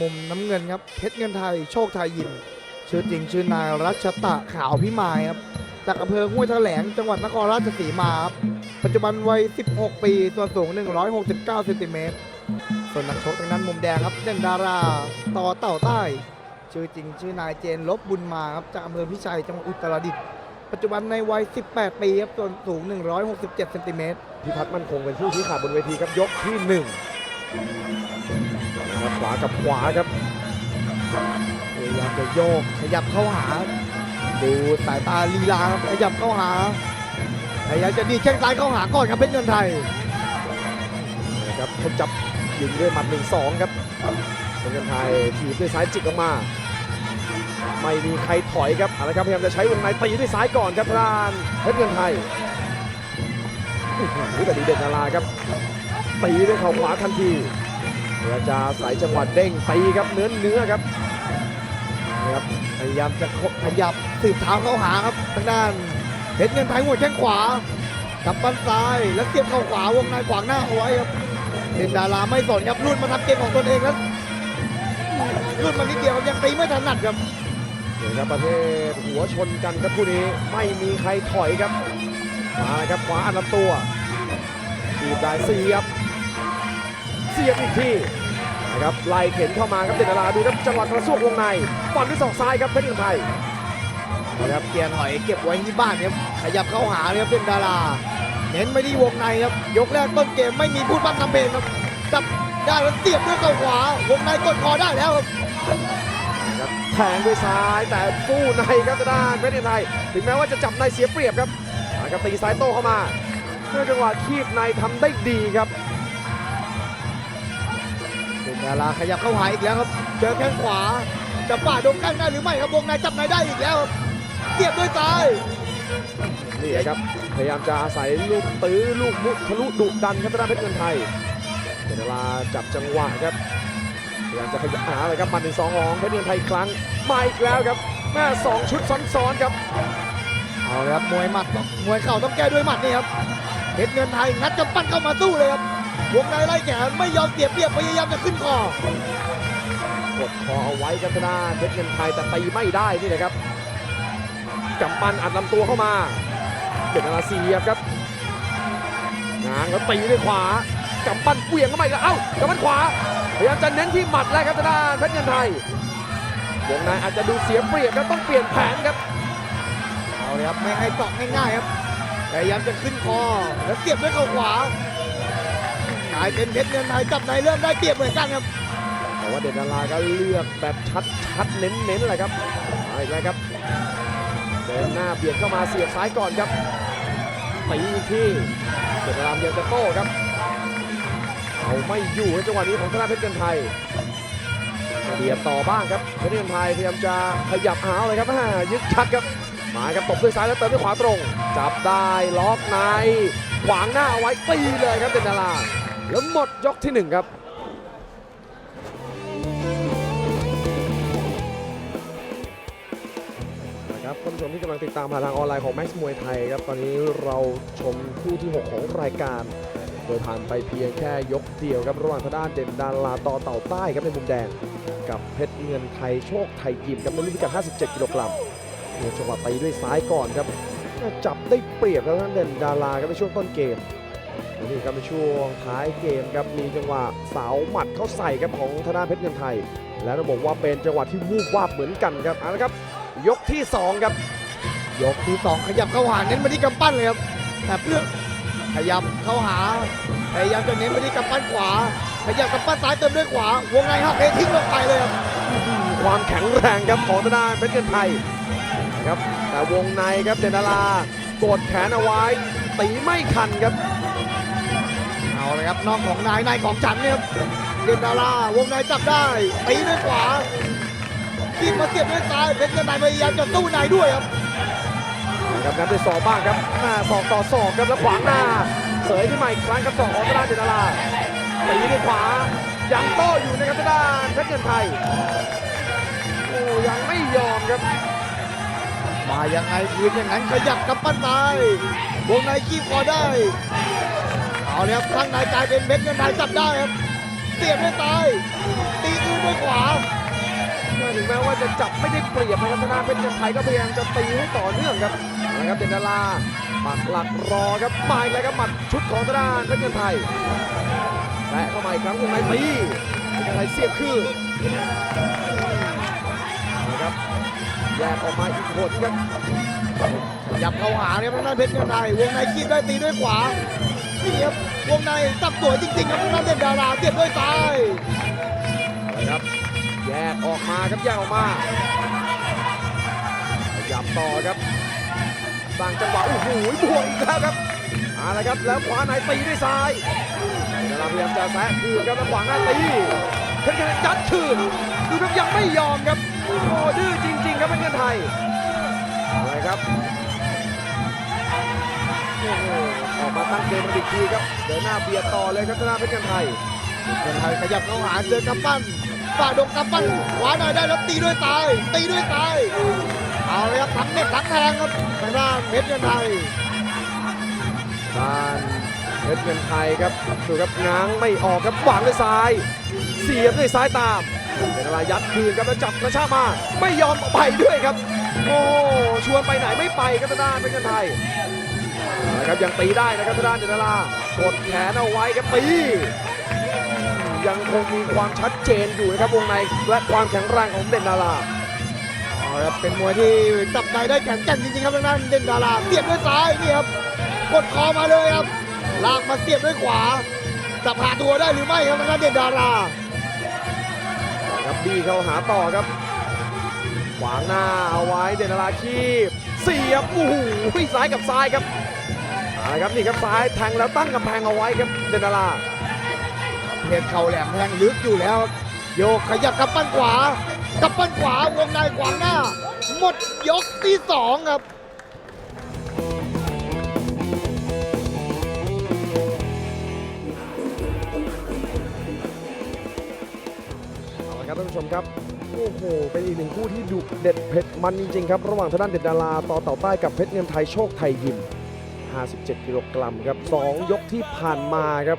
มุมน้ำเงินครับเพชรเงินไทยโชคไทยยิมชื่อจริงชื่อนายรัชตะขาวพิมายครับจากอำเภอห้วยแถลงจังหวัดนครราชสีมาครับปัจจุบันวัย 16 ปี ส่วนสูง 169เซนติเมตรส่วนนักชกทางด้านมุมแดงครับเด่นดาราต่อเต่าใต้ ชื่อจริงชื่อนายเจนลบบุญมาครับจากอำเภอพิชัยจังหวัดอุตรดิตถ์ปัจจุบันในวัย 18 ปีครับส่วนสูง 167เซนติเมตรพิพัฒน์มั่นคงเป็นผู้ชี้ขาดบนเวทีครับยกที่ห นะครับขวากับขวาครับพยายามจะโยกขยับเข้าหา ดูสายตาลีลาครับขยับเข้าหาพยายามจะดีแข้งซ้ายเข้าหาก่อนครับเพชรเงินไทยนะครับเขาจับยิงด้วยหมัดหนึ่งสองครับเป็นกันไทยถีบด้วยซ้ายจิกออกมาไม่มีใครถอยครับอาละครับพยายามจะใช้วงในตีด้วยซ้ายก่อนครับทางด้านเพชรเงินไทยโอ้โหแต่ดีเด่นนาราครับ ตีด้วยเข่าขวาทันทีพยายามจะใส่จังหวะเด้งตีครับเนื้อเนื้อครับนะครับพยายามจะขยับสืบเท้าเข้าหาครับทางด้านเพชรเงินไทยหัวแข้งขวากับบันซ้ายแล้วเสียบเข้าขวาวงในขวางหน้าเอาไว้ครับเด่นดาราไม่สนครับรุ่นมาทำเกมของตนเองแล้วรุ่นมานิดเดียวยังตีไม่ถนัดครับนี่ครับประเภทหัวชนกันครับคู่นี้ไม่มีใครถอยครับมาเลยครับขวาอันลำตัวทีบได้เสียบ สียบอีกทีนะครับไล่เข็นเข้ามาครับเดนดาราดูครับจังหวะกระซวกวงในฟันด้วยศอกซ้ายครับเพชรเงินไทยนะครับเกียร์ถอยเก็บไว้ที่บ้านครับขยับเข้าหาเลยครับเป็นดาราเน้นไปที่วงในครับยกแรกต้นเกมไม่มีพูดบ้างทำเพลงครับจับได้แล้วเสียบด้วยเข่าขวาวงในกดคอได้แล้วครับนะครับแทงด้วยซ้ายแต่สู้ในครับทางด้านเพชรเงินไทย ถึงแม้ว่าจะจับในเสียเปรียบครับนะครับตีซ้ายโต้เข้ามาเมื่อจังหวะคีบในทำได้ดีครับเป็น ดาราขยับเข้าหาอีกแล้วครับ เจอแข้งขวา จะฝ่าดงแข้งได้หรือไม่ครับวงในจับในได้อีกแล้วครับเสียบด้วยซ้ายนี่ครับพยายามจะอาศัยลูกตื้อลูกมุกทะลุดุดันครับทางด้านเพชรเงินไทยเดนดาราจับจังหวะครับพยายามจะขยับหาเลยครับหมันหนึ่งสองของเพชรเงินไทยอีกครั้งมาอีกแล้วครับแม่สองชุดซ้อนๆครับเอาเลยครับมวยหมัดต้องมวยเข่าต้องแก้ด้วยหมัดนี่ครับเพชรเงินไทยงัดกำปั้นเข้ามาสู้เลยครับ วงในไล่แขนไม่ยอมเสียเปรียบพยายามจะขึ้นคอกดคอเอาไว้ครับทางด้านเพชรเงินไทยแต่ตีไม่ได้นี่นะครับกำปั้นอัดลำตัวเข้ามาเดนดาราเสียบครับง้างแล้วตีด้วยขวากำปั้นเหวี่ยงเข้ามาอีกแล้วเอ้ากำปั้นขวาพยายามจะเน้นที่หมัดแล้วครับทางด้านเพชรเงินไทยวงในอาจจะดูเสียเปรียบครับต้องเปลี่ยนแผนครับเอาเลยครับไม่ให้เจาะง่ายๆครับพยายามจะขึ้นคอแล้วเสียบด้วยเข่าขวากลายเป็นเพชรเงินไทยจับในเริ่มได้เปรียบเหมือนกันครับ แต่ว่าเด่นดาราก็เลือกแบบชัดชัดๆเน้นเน้นๆเลยครับมาอีกแล้วครับเดินหน้าเบียดเข้ามาเสียบซ้ายก่อนครับตีอีกทีเด่นดาราพยายามจะโต้ครับเอาไม่อยู่ในจังหวะนี้ของธนาเพชรเกินไทยเบียดต่อบ้างครับเพชรเกินไทยพยายามจะขยับหาเลยครับอ่ายึดชัดครับมาครับตบด้วยซ้ายแล้วเติมด้วยขวาตรง จับได้ล็อกในขวางหน้าเอาไว้ตีเลยครับเด่นดารา แล้วหมดยกที่หนึ่งครับนะครับท่านผู้ชมที่กำลังติดตามผ่านทางออนไลน์ของ Max มวยไทยครับตอนนี้เราชมคู่ที่ 6 ของรายการ โดยผ่านไปเพียงแค่ยกเดียวครับระหว่างทางด้านเด่นดาราต่อเต่าใต้ครับในมุมแดง กับเพชรเงินไทยโชคไทยยิมครับในรุ่นพิกัด 57 กิโลกรัมเนี่ยจังหวะตีด้วยซ้ายก่อนครับ จับได้เปรียบครับทางด้านเด่นดาราครับในช่วงต้นเกม และนี่ครับในช่วงท้ายเกมครับมีจังหวะเสาหมัดเข้าใส่ครับของทางด้านเพชรเงินไทย และต้องบอกว่าเป็นจังหวะที่วูบวาบเหมือนกันครับเอาละครับ ยกที่สองครับ ยกที่สองขยับเข้าหาเน้นไปที่กำปั้นเลยครับแต่เพื่อขยับเข้าหาพยายามจะเน้นไปที่กำปั้นขวา ขยับกำปั้นซ้ายเติมด้วยขวา วงในหักเอทิ้งลงไปเลยครับ ความแข็งแรงครับของทางด้านเพชรเงินไทยนะครับ แต่วงในครับเดนดารากดแขนเอาไว้ตีไม่ทันครับ เอาเลยครับน้องของนายนายของฉันเนี่ยครับเดนดาราวงในจับได้ตีด้วยขวาขีบมาเสียบด้วยซ้ายเพชรเงินนายพยายามจะสู้นายด้วยครับนะครับงัดด้วยศอกบ้างครับหน้าศอกต่อศอกครับแล้วขวางหน้าเสยขึ้นมาอีกครั้งครับศอกของทางด้านเดนดาราตีด้วยขวายังโต้อยู่นะครับทางด้านเพชรเงินไทยโอ้ยังไม่ยอมครับมายังไงคืนอย่างนั้นขยับกำปั้นซ้ายวงในขีบคอได้ เอาเลยครับข้างในกลายเป็นเพชรเงินนายจับได้ครับเสียบด้วยซ้ายตีคืนด้วยขวาถึงแม้ว่าจะจับไม่ได้เปรียบนะครับทางด้าเพชรเงินไทยก็พยายามจะตีให้ต่อเนื่องครับนะครับเด่นดาราปักหลักรอครับมาอีกแล้วครับหมัดชุดของทางด้านเพชรเงินไทยแตะเข้ามาอีกครั้งวงในตีเพชรเงินไทยเสียบคืนนะครับแยกออกมาอีกคนครับยับเข้าหาเนี่ยทางด้านเพชรเงินไทยวงในคีบได้ตีด้วยขวา นี่ครับวงในจับสวยจริงๆครับทางด้านเด่นดาราเสียบด้วยซ้ายนะครับแยกออกมาครับแยกออกมาขยับต่อครับสร้างจังหวะโอ้โหบวกอีกแล้วครับเอาละครับแล้วขวาในตีด้วยซ้ายเวลาพยายามจะแซะคืนครับแล้วขวางหน้าตีเพชรเงินยัดคืนดูครับยังไม่ยอมครับโอ้ดื้อจริง ๆ ครับเพชรเงินไทยอาละครับ โอ้โหออกมาตั้งเกมมาอีกทีครับ เดินหน้าเบียดต่อเลยครับชนะเพชรเงินไทยเงินไทยขยับเข้าหาเจอกำปั้นฝ่าดงกำปั้นขวาในได้แล้วตีด้วยซ้าย ตีด้วยซ้ายเอาเลยครับทั้งเน็ตทั้งแทงครับทางด้าเพชรเงินไทยด้านเพชรเงินไทยครับดูครับง้างไม่ออกครับหวางด้วยซ้าย เสียบด้วยซ้ายตามเป็นอะไรยัดคืนครับแล้วจับกระชากมา ไม่ยอมไปด้วยครับ โอ้ชวนไปไหนไม่ไปครับทาด้านเพชรเงินไทย นะครับยังตีได้นะครับทางด้านเดนลากดแขนเอาไว้ครับตียังคงมีความชัดเจนอยู่นะครับวงในและความแข็งแรงของเด่นดาราเอาละครับเป็นมวยที่จับในได้แข็งแกร่งจริงๆครับทางด้านเด่นดาราเสียบด้วยซ้ายนี่ครับกดคอมาเลยครับลากมาเสียบด้วยขวาจะผ่าตัวได้หรือไม่ครับทางด้านเด่นดาราครับบี้เข้าหาต่อครับขวางหน้าเอาไว้เดนนาราคีบเสียบโอ้โหซ้ายกับซ้ายครับ อาครับนี่ครับซ้ายแทงแล้วตั้งกำแพงเอาไว้ครับเดนนาราเพชรเข่าแหลมแทงลึกอยู่แล้ว โยกขยับกับปั้นขวา กับปั้นขวาวงในขวางหน้า หมดยกที่สองครับเอาละครับท่านผู้ชมครับโอ้โหเป็นอีกหนึ่งคู่ที่ดุเด็ดเผ็ดมันจริงๆครับ ระหว่างทางด้านเด็ดดาราต่อเต่าใต้กับเพชรเงินไทยโชคไทยยิม 57กิโลกรัมครับสองยกที่ผ่านมาครับ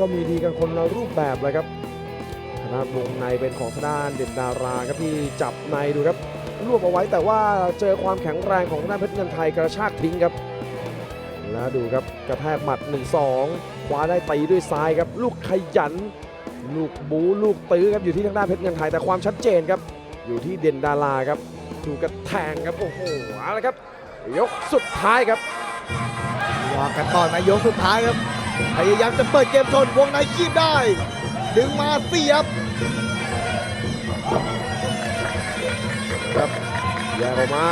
ก็มีดีกันคนละรูปแบบเลยครับทางด้านวงในเป็นของทางด้านเด่นดาราครับที่จับในดูครับรวบเอาไว้แต่ว่าเจอความแข็งแรงของทางด้านเพชรเงินไทยกระชากทิ้งครับ แล้วดูครับกระแทกหมัด 1-2คว้าได้ตีด้วยซ้ายครับ ลูกขยัน ลูกบูลูกตื้อครับอยู่ที่ทางด้านเพชรเงินไทยแต่ความชัดเจนครับ อยู่ที่เด่นดาราครับดูกระแทงครับโอ้โหเอาละครับ ยกสุดท้ายครับ ว่ากันต่อในยกสุดท้ายครับ พยายามจะเปิดเกมชนวงในคีบได้ ดึงมาเสียบครับแยกออกมา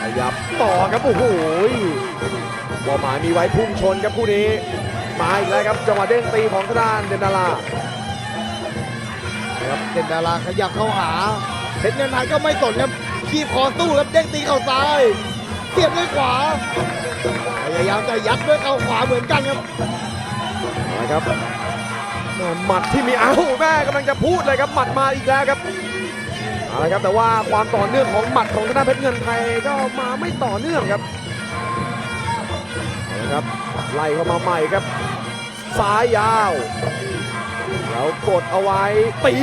ขยับต่อครับโอ้โหเป้าหมายมีไว้พุ่งชนครับคู่นี้ มาอีกแล้วครับจังหวะเด้งตีของทางด้านเดนดาราครับเด่นดาราขยับเข้าหาเพชรเงินไทยก็ไม่สนครับขีบคอสู้ครับเด้งตีเข่าซ้ายเสียบด้วยขวา พยายามจะยัดด้วยเข่าขวาเหมือนกันครับนะครับหมัดที่มีอ้าวแม่กำลังจะพูดเลยครับหมัดมาอีกแล้วครับเอาละครับแต่ว่าความต่อเนื่องของหมัดของทางด้าเพชรเงินไทยก็มาไม่ต่อเนื่องครับเอาละครับไล่เข้ามาใหม่ครับ ซ้ายยาว แล้วกดเอาไว้ตี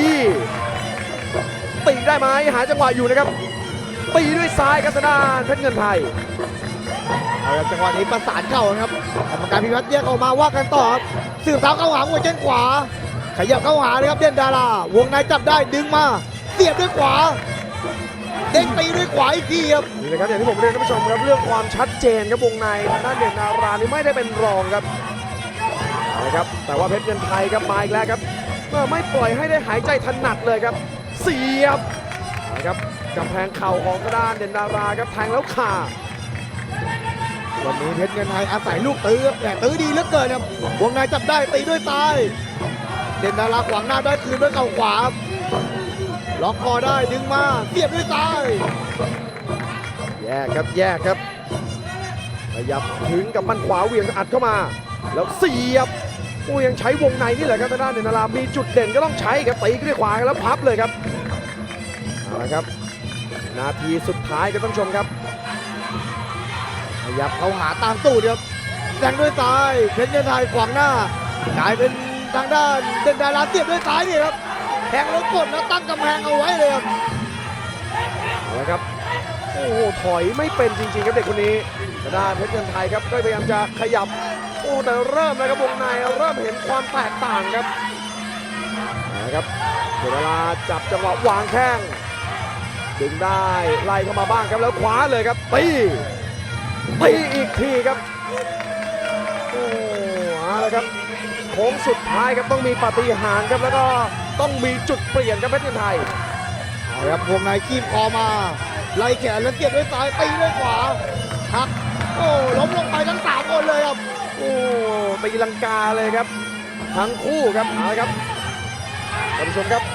ตีได้ไหมหาจังหวะอยู่นะครับ ตีด้วยซ้ายครับทางด้านเพชรเงินไทยเอาละจังหวะนี้ประสานเข่านะครับกรรมการพิพัฒน์แยกออกมาว่ากันต่อครับสืบเท้าเข้าหาหัวเช่นขวา ขยับเข้าหาเลยครับเด่นดาราวงในจับได้ดึงมาเสียบด้วยขวาเด้งตีด้วยขวาอีกทีครับนี่นะครับอย่างที่ผมเรียนท่านผู้ชมครับเรื่องความชัดเจนครับวงในทางด้านเด่นนารานี่ไม่ได้เป็นรองครับเอาละครับแต่ว่าเพชรเงินไทยครับมาอีกแล้วครับเมื่อไม่ปล่อยให้ได้หายใจถนัดเลยครับ เสียบเอาละ ครับกำแพงเข่าของทางด้านเด่นดาราครับแทงแล้วขาดวันนี้เพชรเงินไทยอาศัยลูกตื้อครับแต่ตื้อดีเหลือเกินครับวงในจับได้ตีด้วยซ้าย เด่นดาราขวางหน้าได้คืนด้วยเข่าขวาครับล็อกคอได้ดึงมาเสียบด้วยซ้ายแยกครับแยกครับขยับถึงกับมันขวาเหวี่ยงอัดเข้ามา แล้วเสียบโอ้ยังใช้วงในนี่แหละครับทางด้านเด่นดารามีจุดเด่นก็ต้องใช้ครับตีด้วยขวาแล้วพับเลยครับเอาละ ครับ นาทีสุดท้ายครับท่านผู้ชมครับขยับเข้าหาตามตูดครับแซงด้วยซ้ายเพชรเงินไทยขวางหน้ากลายเป็นทางด้านเด่นดาราเสียบด้วยซ้ายนี่ครับแทงแล้วกดแล้วตั้งกำแพงเอาไว้เลยครับเอาละครับโอ้โหถอยไม่เป็นจริงๆครับเด็กคนนี้ทางด้านเพชรเงินไทยครับก็พยายามจะขยับโอ้แต่เริ่มแล้วครับวงในเริ่มเห็นความแตกต่างครับเอาละครับเวลาจับจังหวะวางแข้ง ดึงได้ไล่เข้ามาบ้างครับแล้วขวาเลยครับตีตีอีกทีครับโอ้เอาละครับโค้งสุดท้ายครับต้องมีปาฏิหาริย์ครับแล้วก็ต้องมีจุดเปลี่ยนครับเพชรเงินไทยเอาครับวงในคีบคอมา ไล่แขนแล้วเสียบด้วยซ้ายตีด้วยขวาหักโอ้ล้มลงไปทั้งสามคนเลยครับโอ้ตีลังกาเลยครับ ทั้งคู่ครับเอาละครับท่านผู้ชมครับเ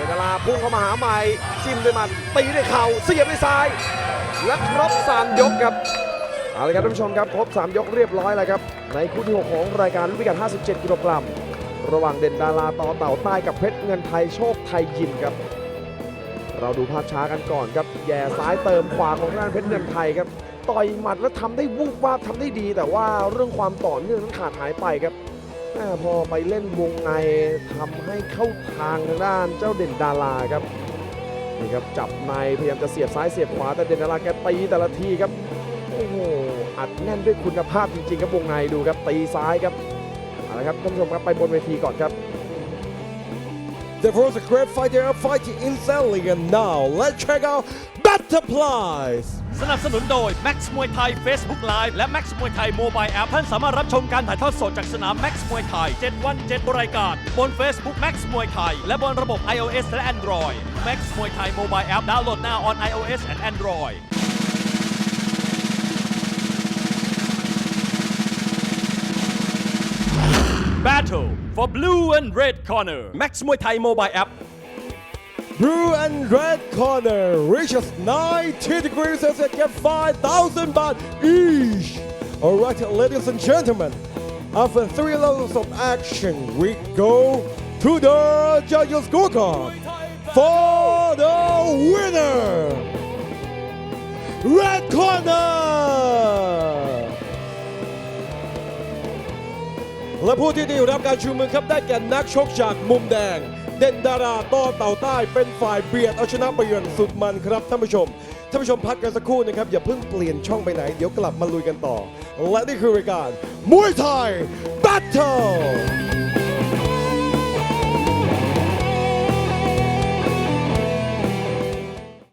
ดนดาราพุ่งเข้ามาหาใหม่จิ้มด้วยมัดตีด้วยเข่าเสียบด้วยซ้าย และครบ3ยกครับเอาละครับท่านผู้ชมครับครบ 3 ยกเรียบร้อยแล้วครับในคู่ที่ 6 ของรายการรุ่นพิกัด 57 กิโลกรัมระหว่างเด่นดาราต่อเต่าใต้กับเพชรเงินไทยโชคไทยยิมครับ เราดูภาพช้ากันก่อนครับแย่ซ้ายเติมขวาของด้านเพชรเงินไทยครับต่อยหมัดแล้วทำได้วูบวาบทำได้ดี แต่ว่าเรื่องความต่อเนื่องนั้นขาดหายไปครับ พอไปเล่นวงในทำให้เข้าทางทางด้านเจ้าเด่นดาราครับนี่ครับจับในพยายามจะเสียบซ้ายเสียบขวาแต่เด่นดาราแกตีแต่ละทีครับโอ้โหอัดแน่นด้วยคุณภาพจริงๆครับวงในดูครับตีซ้ายครับเอาละครับท่านผู้ชมครับไปบนเวทีก่อนครับ The first great fighter fighting instantly and now let's check out Butterflies สนับสนุนโดย Max มวยไทย Facebook Live และ Max มวยไทย Mobile App ท่านสามารถรับชมการถ่ายทอดสดจากสนาม Max มวยไทย 7 วัน 7 รายการ บน Facebook Max มวยไทย และบนระบบ iOS และ Android Max มวยไทย Mobile App ดาวน์โหลดหน้า on iOS and Android Battle for Blue and Red Corner Max มวยไทย Mobile App Blue and red corner reaches 90 degrees Celsius and get 5,000 baht each. Alright, ladies and gentlemen, after three levels of action, we go to the judges' scorecard for the winner. Red corner. และผู้ที่ได้รับการชูมือครับได้แก่นักชกจากมุมแดง เด่นดาราต่อเต่าใต้เป็นฝ่ายเบียดเอาชนะไปยันสุดมันครับท่านผู้ชมท่านผู้ชมพักกันสักครู่นะครับ อย่าเพิ่งเปลี่ยนช่องไปไหน เดี๋ยวกลับมาลุยกันต่อ และนี่คือรายการมวยไทย Battle